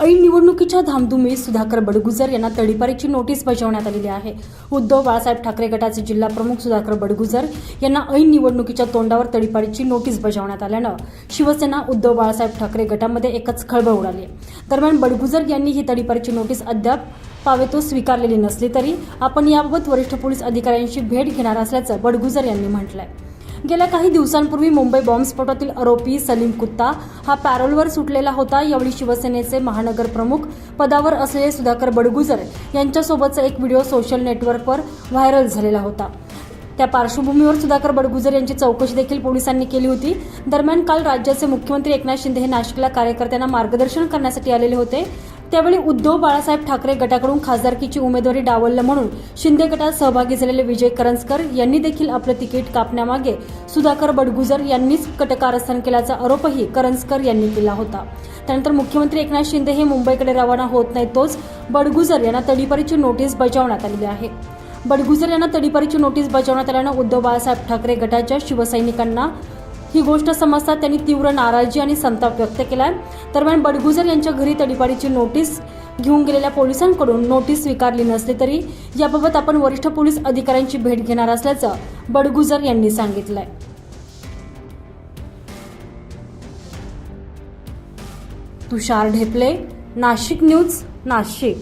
ऐन निवडणुकीच्या धामधुमीत सुधाकर बडगुजर यांना तडीपारीची नोटीस बजावण्यात आलेली आहे. उद्धव बाळासाहेब ठाकरे गटाचे जिल्हा प्रमुख सुधाकर बडगुजर यांना ऐन निवडणुकीच्या तोंडावर तडीपारीची नोटीस बजावण्यात आल्यानं शिवसेना उद्धव बाळासाहेब ठाकरे गटामध्ये एकच खळबळ उडाली. दरम्यान बडगुजर यांनी ही तडीपारीची नोटीस अद्याप पावेतो स्वीकारलेली नसली तरी आपण याबाबत वरिष्ठ पोलीस अधिकाऱ्यांशी भेट घेणार असल्याचं बडगुजर यांनी म्हटलं आहे गेल्या काही दिवसांपूर्वी मुंबई बॉम्बस्फोटातील आरोपी सलीम कुत्ता हा पॅरोलवर सुटलेला होता. यावेळी शिवसेनेचे महानगर प्रमुख पदावर असलेले सुधाकर बडगुजर यांच्यासोबतचा एक व्हिडिओ सोशल नेटवर्कवर व्हायरल झालेला होता. त्या पार्श्वभूमीवर सुधाकर बडगुजर यांची चौकशी देखील पोलिसांनी केली होती. दरम्यान काल राज्याचे मुख्यमंत्री एकनाथ शिंदे हे नाशिकला कार्यकर्त्यांना मार्गदर्शन करण्यासाठी आलेले होते. त्यावेळी उद्धव बाळासाहेब ठाकरे गटाकडून खासदारकीची उमेदवारी डावललं म्हणून शिंदे गटात सहभागी झालेले विजय करंजकर यांनी देखील आपलं तिकीट कापण्यामागे सुधाकर बडगुजर यांनीच कटकारस्थान केल्याचा आरोपही करंजकर यांनी केला होता. त्यानंतर मुख्यमंत्री एकनाथ शिंदे हे मुंबईकडे रवाना होत नाही तोच बडगुजर यांना तडीपारीची नोटीस बजावण्यात आलेली आहे. बडगुजर यांना तडीपारीची नोटीस बजावण्यात आल्यानं उद्धव बाळासाहेब ठाकरे गटाच्या शिवसैनिकांना ही गोष्ट समजता त्यांनी तीव्र नाराजी आणि संताप व्यक्त केलाय. दरम्यान बडगुजर यांच्या घरी तडीपाडीची नोटीस घेऊन गेलेल्या पोलिसांकडून नोटीस स्वीकारली नसली तरी याबाबत आपण वरिष्ठ पोलीस अधिकाऱ्यांची भेट घेणार असल्याचं बडगुजर यांनी सांगितलंय. तुषार ढेपले नाशिक न्यूज नाशिक.